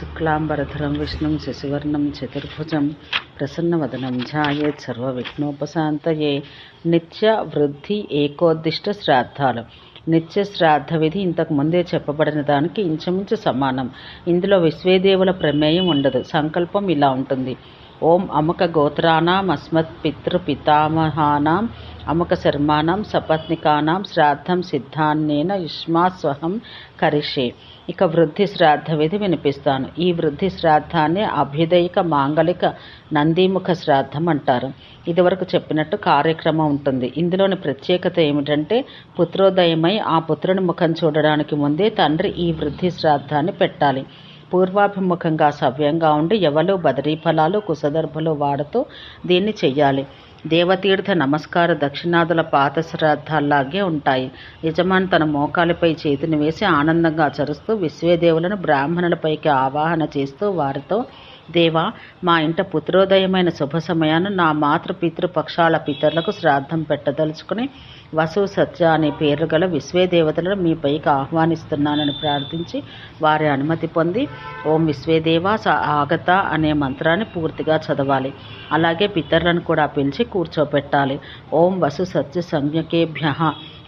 శుక్లాంబరధరం విష్ణుం శశివర్ణం చతుర్భుజం ప్రసన్నవదనం ధ్యాయేత్ సర్వవిఘ్నోపశాంతయే నిత్య వృద్ధి ఏకోద్దిష్ట శ్రాద్ధాలు నిత్య శ్రాద్ధ విధి ఇంతకు ముందే చెప్పబడిన దానికి ఇంచుమించు సమానం. ఇందులో విశ్వేదేవుల ప్రమేయం ఉండదు. సంకల్పం ఇలా ఉంటుంది. ఓం అముక గోత్రానాం అస్మత్ పితృ పితామహానాం అముక శర్మాణం సపత్నికానాం శ్రాద్ధం సిద్ధాన్నేన యుష్మా స్వహం కరిషే. ఇక వృద్ధి శ్రాద్ధ విధి వినిపిస్తాను. ఈ వృద్ధి శ్రాద్ధాన్ని అభ్యుదయిక మాంగళిక నందీముఖ శ్రాద్ధం అంటారు. ఇదివరకు చెప్పినట్టు కార్యక్రమం ఉంటుంది. ఇందులోని ప్రత్యేకత ఏమిటంటే పుత్రోదయమై ఆ పుత్రుని ముఖం చూడడానికి ముందే తండ్రి ఈ వృద్ధి శ్రాద్ధాన్ని పెట్టాలి. పూర్వాభిముఖంగా సవ్యంగా ఉండి ఎవలు బదరీ ఫలాలు కుసదర్భలు వాడుతూ దీన్ని చెయ్యాలి. దేవతీర్థ నమస్కార దక్షిణాదుల పాత శ్రాద్ధాల్లాగే ఉంటాయి. యజమాని తన మోకాలిపై చేతిని వేసి ఆనందంగా చరుస్తూ విశ్వేదేవులను బ్రాహ్మణులపైకి ఆవాహన చేస్తూ వారితో దేవా మా ఇంట పుత్రోదయమైన శుభ సమయాన్ని నా మాతృ పితృపక్షాల పితరులకు శ్రాద్ధం పెట్టదలుచుకుని వసు సత్య అనే పేరు గల విశ్వేదేవతలను మీ పైకి ఆహ్వానిస్తున్నానని ప్రార్థించి వారి అనుమతి పొంది ఓం విశ్వేదేవ స ఆగత అనే మంత్రాన్ని పూర్తిగా చదవాలి. అలాగే పితరులను కూడా పిలిచి కూర్చోపెట్టాలి. ఓం వసు సత్య సంజ్ఞకేభ్య.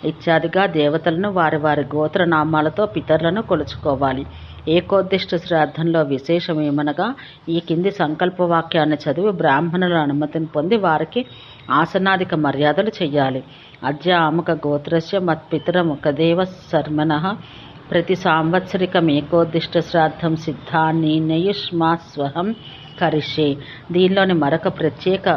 ఇత్యాదిగా దేవతలను వారి వారి గోత్రనామాలతో పితరులను కొలుచుకోవాలి. ఏకోద్దిష్ట శ్రాద్ధంలో విశేషమేమనగా ఈ కింది సంకల్ప వాక్యాన్ని చదివి బ్రాహ్మణుల అనుమతిని పొంది వారికి ఆసనాదిక మర్యాదలు చెయ్యాలి. అద్య గోత్రస్య మత్పితరముఖదేవ శర్మణ ప్రతి సాంవత్సరికం ఏకోద్దిష్ట శ్రాద్ధం సిద్ధాన్ని స్వహం కరిషే దీనిలోని మరొక ప్రత్యేక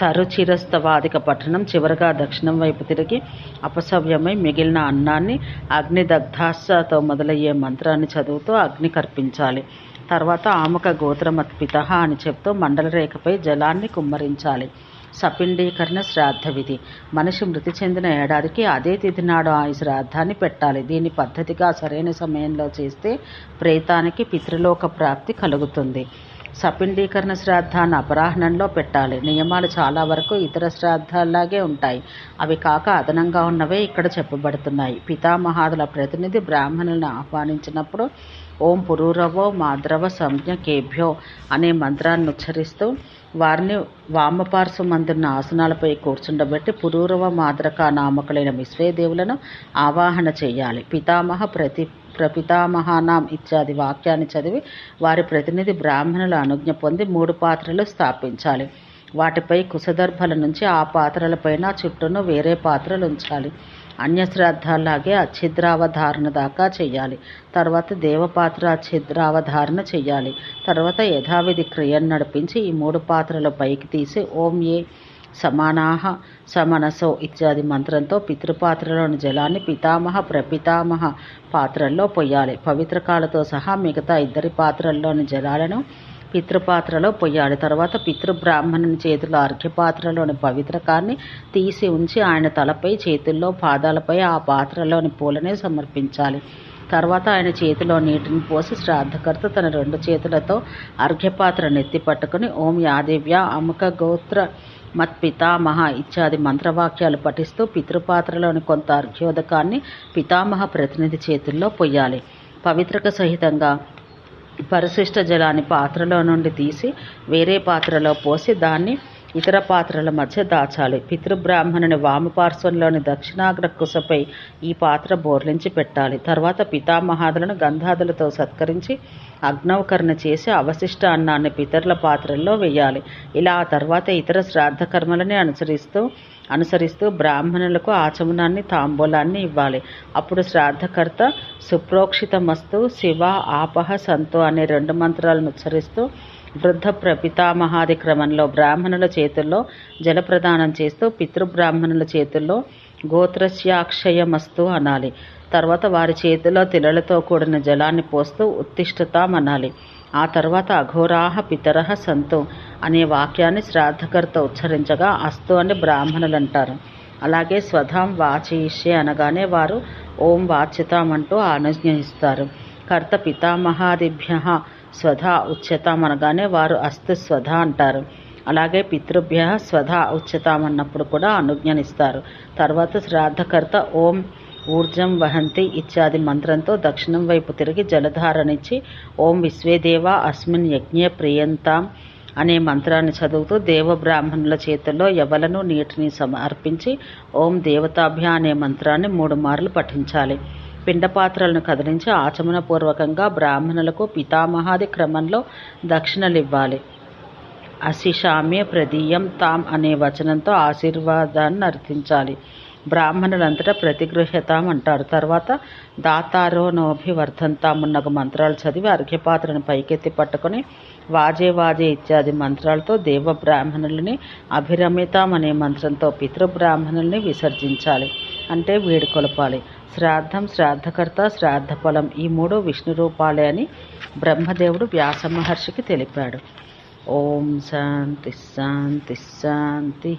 తరుచిరస్తవాదిక పట్టణం చివరగా దక్షిణం వైపు తిరిగి అపసవ్యమై మిగిలిన అన్నాన్ని అగ్నిదగ్ధాస్సతో మొదలయ్యే మంత్రాన్ని చదువుతూ అగ్ని కర్పించాలి. తర్వాత ఆముక గోత్రమత్పిత అని చెప్తూ మండల రేఖపై జలాన్ని కుమ్మరించాలి. సపిండీకరణ శ్రాద్ధ విధి. మనిషి మృతి చెందిన ఏడాదికి అదే తిథి నాడు ఆ శ్రాద్ధాన్ని పెట్టాలి. దీని పద్ధతిగా సరైన సమయంలో చేస్తే ప్రేతానికి పితృలోక ప్రాప్తి కలుగుతుంది. సపిండీకరణ శ్రాద్ధాన్ని అపరాహ్నంలో పెట్టాలి. నియమాలు చాలా వరకు ఇతర శ్రాద్ధాల్లాగే ఉంటాయి. అవి కాక అదనంగా ఉన్నవే ఇక్కడ చెప్పబడుతున్నాయి. పితామహాదుల ప్రతినిధి బ్రాహ్మణులను ఆహ్వానించినప్పుడు ఓం పురూరవో మాద్రవ సంజ్ఞ కేభ్యో అనే మంత్రాన్ని ఉచ్చరిస్తూ వారిని వామపార్శ్వమందున్న ఆసనాలపై కూర్చుండబెట్టి పురూరవ మాద్రక నామకులైన విశ్వేదేవులను ఆవాహన చేయాలి. పితామహ ప్రతి ప్రపితామహానాం ఇత్యాది వాక్యాన్ని చదివి వారి ప్రతినిధి బ్రాహ్మణుల అనుజ్ఞ పొంది మూడు పాత్రలు స్థాపించాలి. వాటిపై కుశదర్భల నుంచి ఆ పాత్రలపైన చుట్టూను వేరే పాత్రలు ఉంచాలి. అన్యశ్రాద్ధాలాగే అచ్ఛిద్రావధారణ దాకా చేయాలి తర్వాత దేవపాత్ర అచ్ఛిద్రావధారణ చేయాలి తర్వాత యథావిధి క్రియను నడిపించి ఈ మూడు పాత్రలు పైకి తీసి ఓం ఏ సమానాహ సమనసో ఇత్యాది మంత్రంతో పితృపాత్రలోని జలాన్ని పితామహ ప్రపితామహ పాత్రల్లో పొయ్యాలి. పవిత్రకాలతో సహా మిగతా ఇద్దరి పాత్రల్లోని జలాలను పితృపాత్రలో పొయ్యాలి. తర్వాత పితృబ్రాహ్మణుని చేతిలో అర్ఘ్యపాత్రలోని పవిత్రకాన్ని తీసి ఉంచి ఆయన తలపై చేతుల్లో పాదాలపై ఆ పాత్రలోని పూలనే సమర్పించాలి. తర్వాత ఆయన చేతిలో నీటిని పోసి శ్రాద్ధకర్త తన రెండు చేతులతో అర్ఘ్యపాత్ర నెత్తి పట్టుకుని ఓం యాదేవ్య అముక గోత్ర మత్పితామహ ఇత్యాది మంత్రవాక్యాలు పఠిస్తూ పితృపాత్రలోని కొంత అర్ఘ్యోదకాన్ని పితామహ ప్రతినిధి చేతుల్లో పొయ్యాలి. పవిత్రక సహితంగా పరిశిష్ట జలాన్ని పాత్రలో నుండి తీసి వేరే పాత్రలో పోసి దాన్ని ఇతర పాత్రల మధ్య దాచాలి. పితృబ్రాహ్మణుని వామపార్శ్వంలోని దక్షిణాగ్ర కుసపై ఈ పాత్ర బోర్లించి పెట్టాలి. తర్వాత పితామహాదులను గంధాదులతో సత్కరించి అగ్నవకరణ చేసి అవశిష్ట అన్నాన్ని పితరుల పాత్రల్లో వేయాలి. ఇలా ఆ తర్వాత ఇతర శ్రాద్ధ కర్మలని అనుసరిస్తూ అనుసరిస్తూ బ్రాహ్మణులకు ఆచమనాన్ని తాంబూలాన్ని ఇవ్వాలి. అప్పుడు శ్రాద్ధకర్త సుప్రోక్షితమస్తు శివ ఆపహ సంతు అనే రెండు మంత్రాలను ఉచ్చరిస్తూ వృద్ధ ప్రపితామహాది క్రమంలో బ్రాహ్మణుల చేతుల్లో జలప్రదానం చేస్తూ పితృబ్రాహ్మణుల చేతుల్లో గోత్రస్యాక్షయమస్తు అనాలి. తర్వాత వారి చేతిలో తిలలతో కూడిన జలాన్ని పోస్తూ ఉత్తిష్టతాం అనాలి ఆ తర్వాత అఘోరాహ పితరహ సంతు అనే వాక్యాన్ని శ్రాద్ధకర్త ఉచ్చరించగా అస్తు అని బ్రాహ్మణులు అంటారు అలాగే స్వధాం వాచయిష్యే అనగానే వారు ఓం వాచ్యతామంటూ అంటూ అనుజ్ఞయిస్తారు కర్త పితామహాదిభ్య స్వధా ఉచ్యతాం అనగానే వారు అస్తు స్వధ అంటారు. అలాగే పితృభ్య స్వధ ఉచ్యతాం అన్నప్పుడు కూడా అనుజ్ఞనిస్తారు. తర్వాత శ్రాద్ధకర్త ఓం ఊర్జం వహంతి ఇత్యాది మంత్రంతో దక్షిణం వైపు తిరిగి జలధారనిచ్చి ఓం విశ్వేదేవ అస్మిన్ యజ్ఞ ప్రియంతాం అనే మంత్రాన్ని చదువుతూ దేవబ్రాహ్మణుల చేతుల్లో ఎవలను నీటిని సమర్పించి ఓం దేవతాభ్య అనే మంత్రాన్ని మూడు మార్లు పఠించాలి. పిండపాత్రలను కదిలించి ఆచమనపూర్వకంగా బ్రాహ్మణులకు పితామహాది క్రమంలో దక్షిణలివ్వాలి. అశిషామ్య ప్రదీయం తాం అనే వచనంతో ఆశీర్వాదాన్ని అర్థించాలి బ్రాహ్మణులంతటా ప్రతిగృహ్యతాం అంటారు. తర్వాత దాతారో నోభివర్ధంతామున్నగ మంత్రాలు చదివి అర్ఘ్యపాత్రను పైకెత్తి పట్టుకొని వాజే వాజే ఇత్యాది మంత్రాలతో దేవ బ్రాహ్మణులని అభిరమితాం అనే మంత్రంతో పితృబ్రాహ్మణుల్ని విసర్జించాలి. అంటే వేడుకొలపాలి శ్రాద్ధం శ్రాద్ధకర్త శ్రాద్ధఫలం ఈ మూడు విష్ణు రూపాలే అని బ్రహ్మదేవుడు వ్యాస మహర్షికి తెలిపాడు. ఓం శాంతి శాంతి శాంతి.